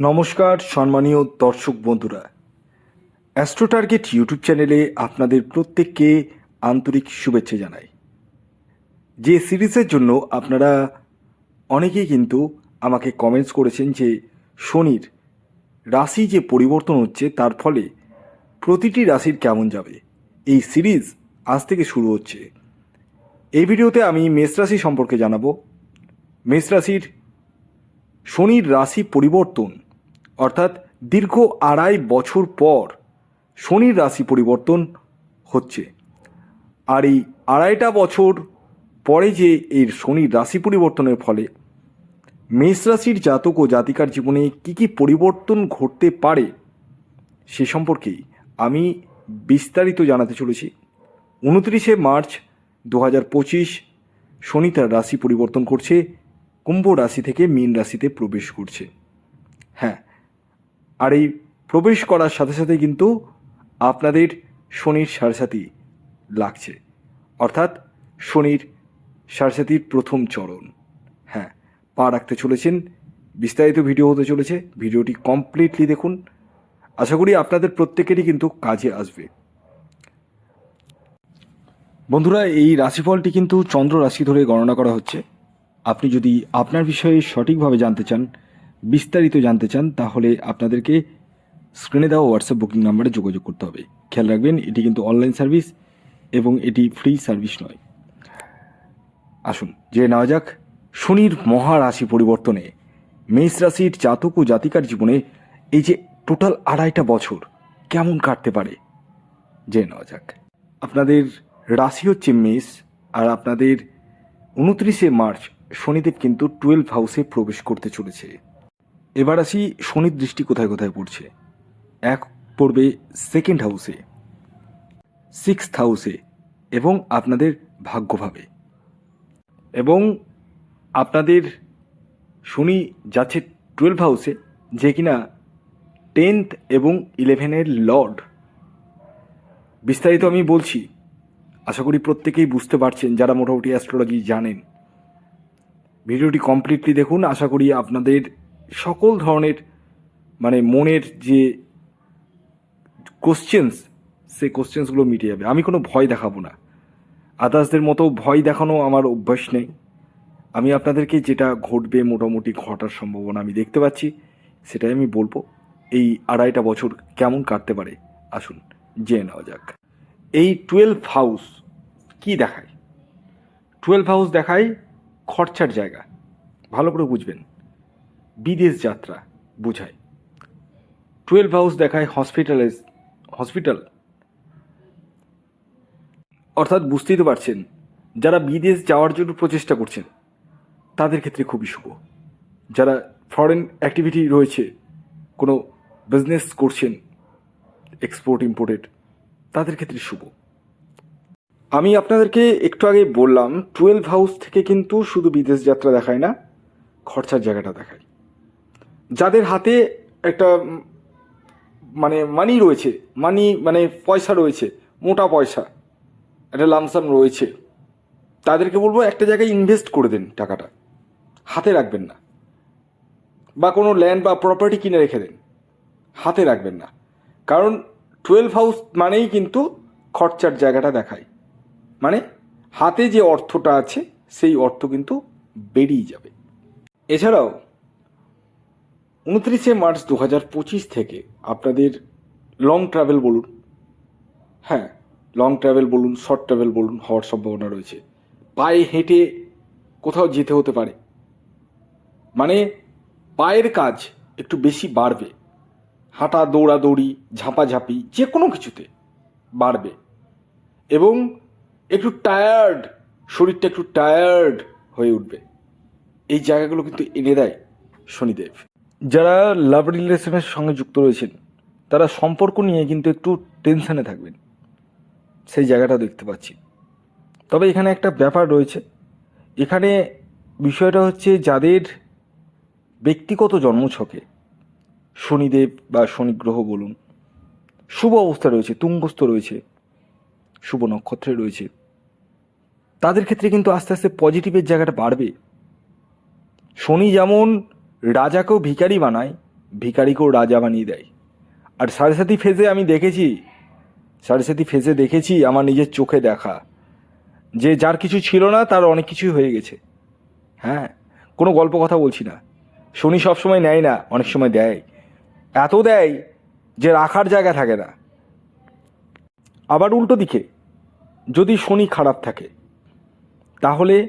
নমস্কার, সম্মানীয় দর্শক বন্ধুরা। অ্যাস্ট্রো টার্গেট ইউটিউব চ্যানেলে আপনাদের প্রত্যেককে আন্তরিক শুভেচ্ছা জানাই। যে সিরিজের জন্য আপনারা অনেকেই কিন্তু আমাকে কমেন্টস করেছেন যে, শনির রাশি যে পরিবর্তন হচ্ছে, তার ফলে প্রতিটি রাশির কেমন যাবে? এই সিরিজ আজ থেকে শুরু হচ্ছে। এই ভিডিওতে আমি মেষ রাশি সম্পর্কে জানাব। মেষ রাশির শনির রাশি পরিবর্তন অর্থাৎ দীর্ঘ আড়াই বছর পর শনির রাশি পরিবর্তন হচ্ছে। আর এই আড়াইটা বছর পরে যে এর শনির রাশি পরিবর্তনের ফলে মেষ রাশির জাতক ও জাতিকার জীবনে কী কী পরিবর্তন ঘটতে পারে সে সম্পর্কে আমি বিস্তারিত জানাতে চলেছি। উনত্রিশে মার্চ দু হাজার পঁচিশ শনি তার রাশি পরিবর্তন করছে, কুম্ভ রাশি থেকে মীন রাশিতে প্রবেশ করছে। হ্যাঁ আর এই প্রবেশ করার সাথে সাথে কিন্তু আপনাদের শনির সারসাথী লাগছে। অর্থাৎ শনির সারসাথীর প্রথম চরণ। হ্যাঁ পা রাখতে চলেছেন, বিস্তারিত ভিডিও হতে চলেছে, ভিডিওটি কমপ্লিটলি দেখুন। আশা করি আপনাদের প্রত্যেকেরই কিন্তু কাজে আসবে। বন্ধুরা, এই রাশিফলটি কিন্তু চন্দ্র রাশি ধরে গণনা করা হচ্ছে। আপনি যদি আপনার বিষয়ে সঠিকভাবে জানতে চান বিস্তারিত জানতে চান, তাহলে আপনাদেরকে স্ক্রিনে দেওয়া হোয়াটসঅ্যাপ বুকিং নাম্বারে যোগাযোগ করতে হবে। খেয়াল রাখবেন, এটি কিন্তু অনলাইন সার্ভিস এবং এটি ফ্রি সার্ভিস নয়। আসুন যে নেওয়া যাক, শনির মহারাশি পরিবর্তনে মেষ রাশির জাতক ও জাতিকার জীবনে এই যে টোটাল আড়াইটা বছর কেমন কাটতে পারে? যে নেওয়া যাক। আপনাদের রাশি হচ্ছে মেষ, আর আপনাদের উনত্রিশে মার্চ শনিদেব কিন্তু টুয়েলভ হাউসে প্রবেশ করতে চলেছে। এবার আসি শনির দৃষ্টি কোথায় কোথায় পড়ছে। এক পড়বে সেকেন্ড হাউসে সিক্সথ হাউসে এবং আপনাদের ভাগ্যভাবে। এবং আপনাদের শনি যাচ্ছে টুয়েলভ হাউসে যে কিনা টেন্থ এবং ইলেভেনের লর্ড বিস্তারিত আমি বলছি, আশা করি প্রত্যেকেই বুঝতে পারছেন, যারা মোটামুটি অ্যাস্ট্রোলজি জানেন। ভিডিওটি কমপ্লিটলি দেখুন, আশা করি আপনাদের সকল ধরনের মানে মনের যে কোশ্চেন্স সেই কোশ্চেন্সগুলো মিটে যাবে। আমি কোনো ভয় দেখাবো না। আদার্সদের মতো ভয় দেখানো আমার অভ্যাস নেই। আমি আপনাদেরকে যেটা ঘটবে মোটামুটি ঘটার সম্ভাবনা আমি দেখতে পাচ্ছি, সেটাই আমি বলব। এই আড়াইটা বছর কেমন কাটতে পারে? আসুন, জেনে নেওয়া যাক। এই টুয়েলভ হাউস কি দেখায়? টুয়েলভ হাউস দেখায় খরচার জায়গা। ভালো করে বুঝবেন। বিদেশ যাত্রা বোঝায়। টুয়েলভ হাউস দেখায় হসপিটালে হসপিটাল। অর্থাৎ বুঝতেই তো পারছেন, যারা বিদেশ যাওয়ার জন্য প্রচেষ্টা করছেন, তাদের ক্ষেত্রে খুবই শুভ। যারা ফরেন অ্যাক্টিভিটি রয়েছে, কোনো বিজনেস করছেন এক্সপোর্ট ইম্পোর্টেড তাদের ক্ষেত্রে শুভ। আমি আপনাদেরকে একটু আগে বললাম, টুয়েলভ হাউস থেকে কিন্তু শুধু বিদেশ যাত্রা দেখায় না, খরচার জায়গাটা দেখায়। যাদের হাতে একটা মানে মানি রয়েছে মানি মানে পয়সা রয়েছে, মোটা পয়সা, একটা লামসাম রয়েছে, তাদেরকে বলব একটা জায়গায় ইনভেস্ট করে দেন টাকাটা, হাতে রাখবেন না। বা কোনো ল্যান্ড বা প্রপার্টি কিনে রেখে দেন, হাতে রাখবেন না। কারণ টুয়েলভ হাউস মানেই কিন্তু খরচার জায়গাটা দেখায়। মানে হাতে যে অর্থটা আছে, সেই অর্থ কিন্তু বেরিয়ে যাবে। এছাড়াও উনত্রিশে মার্চ দু হাজার পঁচিশ থেকে আপনাদের লং ট্রাভেল বলুন হ্যাঁ লং ট্রাভেল বলুন শর্ট ট্রাভেল বলুন, হওয়ার সম্ভাবনা রয়েছে। পায়ে হেঁটে কোথাও যেতে হতে পারে। মানে পায়ের কাজ একটু বেশি বাড়বে। হাঁটা, দৌড়াদৌড়ি, ঝাঁপাঝাঁপি, যে কোনো কিছুতে বাড়বে। এবং একটু টায়ার্ড শরীরটা একটু টায়ার্ড হয়ে উঠবে। এই জায়গাগুলো কিন্তু এনে দেয় শনিদেব। যারা লাভ রিলেশনের সঙ্গে যুক্ত রয়েছেন, তারা সম্পর্ক নিয়ে কিন্তু একটু টেনশানে থাকবেন। সেই জায়গাটা দেখতে পাচ্ছি। তবে এখানে একটা ব্যাপার রয়েছে। এখানে বিষয়টা হচ্ছে যাদের ব্যক্তিগত জন্মছকে শনিদেব বা শনিগ্রহ বলুন, শুভ অবস্থা রয়েছে, তুঙ্গস্থ রয়েছে, শুভ নক্ষত্রে রয়েছে, তাদের ক্ষেত্রে কিন্তু আস্তে আস্তে পজিটিভের জায়গাটা বাড়বে। শনি যেমন রাজাকেও ভিখারি বানায়, ভিখারিকেও রাজা বানিয়ে দেয়। আর সাথী ফেজে আমি দেখেছি সাথী ফেজে দেখেছি আমার নিজের চোখে দেখা। যে যার কিছু ছিল না, তার অনেক কিছুই হয়ে গেছে। হ্যাঁ কোনো গল্প কথা বলছি না। শনি সবসময় নেয় না, অনেক সময় দেয়। এত দেয় যে রাখার জায়গা থাকে না। আবার উল্টো দিকে, যদি শনি খারাপ থাকে, তাহলে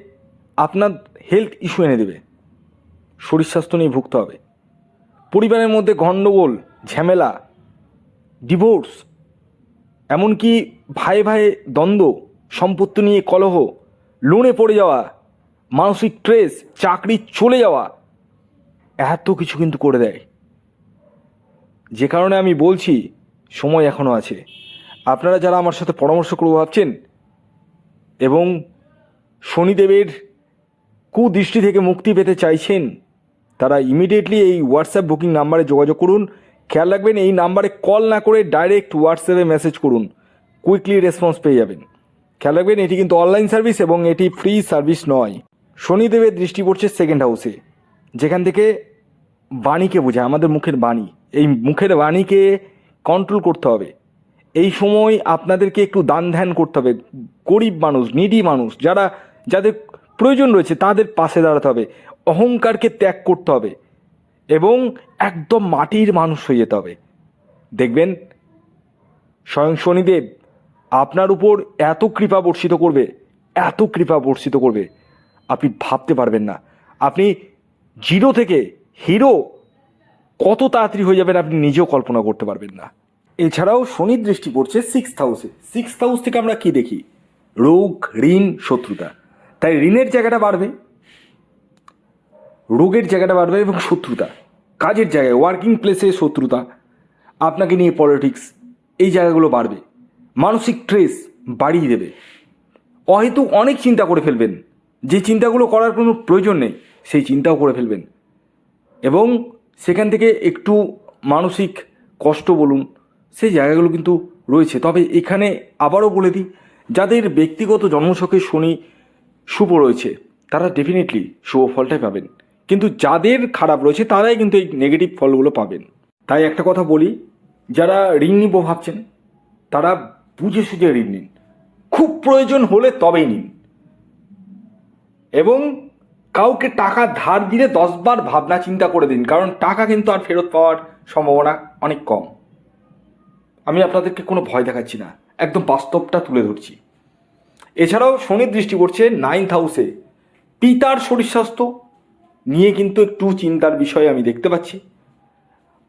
আপনার হেলথ ইস্যু এনে দেবে। শরীর স্বাস্থ্য নিয়ে ভুগতে হবে। পরিবারের মধ্যে গণ্ডগোল ঝামেলা ডিভোর্স এমনকি ভাই ভাই দ্বন্দ্ব, সম্পত্তি নিয়ে কলহ লোনে পড়ে যাওয়া, মানসিক স্ট্রেস চাকরি চলে যাওয়া, এত কিছু কিন্তু করে দেয়। যে কারণে আমি বলছি, সময় এখনও আছে। আপনারা যারা আমার সাথে পরামর্শ করব ভাবছেন, এবং শনিদেবের কুদৃষ্টি থেকে মুক্তি পেতে চাইছেন তারা ইমিডিয়েটলি এই হোয়াটসঅ্যাপ বুকিং নাম্বারে যোগাযোগ করুন। খেয়াল রাখবেন, এই নাম্বারে কল না করে ডাইরেক্ট হোয়াটসঅ্যাপে মেসেজ করুন। কুইকলি রেসপন্স পেয়ে যাবেন। খেয়াল রাখবেন, এটি কিন্তু অনলাইন সার্ভিস এবং এটি ফ্রি সার্ভিস নয়। শনিদেবের দৃষ্টি পড়ছে সেকেন্ড হাউসে যেখান থেকে বাণীকে বোঝায়, আমাদের মুখের বাণী। এই মুখের বাণীকে কন্ট্রোল করতে হবে। এই সময় আপনাদেরকে একটু দান ধ্যান করতে হবে। গরিব মানুষ নিডি মানুষ, যারা, যাদের প্রয়োজন রয়েছে, তাদের পাশে দাঁড়াতে হবে। অহংকারকে ত্যাগ করতে হবে এবং একদম মাটির মানুষ হয়ে যেতে হবে। দেখবেন, স্বয়ং শনিদেব আপনার উপর এত কৃপা বর্ষিত করবে, এত কৃপা বর্ষিত করবে, আপনি ভাবতে পারবেন না। আপনি জিরো থেকে হিরো, কত তাড়াতাড়ি হয়ে যাবেন আপনি নিজেও কল্পনা করতে পারবেন না। এছাড়াও শনির দৃষ্টি পড়ছে সিক্স হাউসে সিক্স হাউস থেকে আমরা কি দেখি? রোগ, ঋণ, শত্রুতা। তাই ঋণের জায়গাটা বাড়বে, রোগের জায়গাটা বাড়বে এবং শত্রুতা, কাজের জায়গায় ওয়ার্কিং প্লেসে শত্রুতা, আপনাকে নিয়ে পলিটিক্স এই জায়গাগুলো বাড়বে, মানসিক ট্রেস বাড়িয়ে দেবে। হয়তো অনেক চিন্তা করে ফেলবেন, যে চিন্তাগুলো করার কোনো প্রয়োজন নেই, সেই চিন্তাও করে ফেলবেন। এবং সেখান থেকে একটু মানসিক কষ্ট বলুন, সেই জায়গাগুলো কিন্তু রয়েছে। তবে এখানে আবারও বলে দিই, যাদের ব্যক্তিগত জন্মছকে শনি শুভ রয়েছে। তারা ডেফিনেটলি শুভ ফলটাই পাবেন। কিন্তু যাদের খারাপ রয়েছে, তারাই কিন্তু এই নেগেটিভ ফলগুলো পাবেন। তাই একটা কথা বলি, যারা ঋণ নিব ভাবছেন, তারা বুঝে সুঝে ঋণ নিন। খুব প্রয়োজন হলে তবেই নিন। এবং কাউকে টাকা ধার দিলে দশবার ভাবনা চিন্তা করে দিন, কারণ টাকা কিন্তু আর ফেরত পাওয়ার সম্ভাবনা অনেক কম। আমি আপনাদেরকে কোনো ভয় দেখাচ্ছি না, একদম বাস্তবটা তুলে ধরছি। এছাড়াও শনির দৃষ্টি পড়ছে নাইন্থ হাউসে পিতার শরীর স্বাস্থ্য নিয়ে কিন্তু একটু চিন্তার বিষয় আমি দেখতে পাচ্ছি।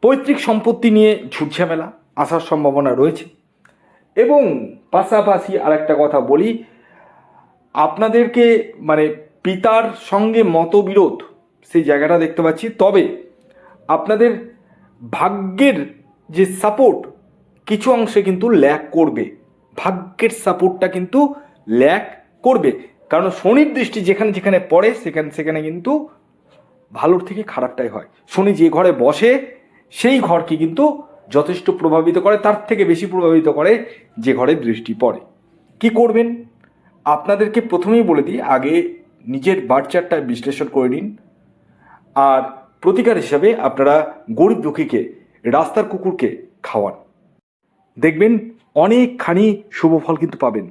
পৈতৃক সম্পত্তি নিয়ে ঝুটঝামেলা আসার সম্ভাবনা রয়েছে। এবং পাশাপাশি আর একটা কথা বলি, আপনাদেরকে মানে পিতার সঙ্গে মতবিরোধ সেই জায়গাটা দেখতে পাচ্ছি। তবে আপনাদের ভাগ্যের যে সাপোর্ট কিছু অংশে কিন্তু ল্যাক করবে। ভাগ্যের সাপোর্টটা কিন্তু ল্যাক করবে। কারণ শনির দৃষ্টি যেখানে যেখানে পড়ে, সেখানে সেখানে কিন্তু ভালোর থেকে খারাপটাই হয়। শনি যে ঘরে বসে, সেই ঘরকে কিন্তু যথেষ্ট প্রভাবিত করে, তার থেকে বেশি প্রভাবিত করে যে ঘরে দৃষ্টি পড়ে। কি করবেন? আপনাদেরকে প্রথমেই বলে দিই, আগে নিজের বাচ্চারটা বিশ্লেষণ করে নিন। আর প্রতিকার হিসাবে আপনারা গরিব দুঃখীকে, রাস্তার কুকুরকে খাওয়ান। দেখবেন অনেকখানি শুভ ফল কিন্তু পাবেন।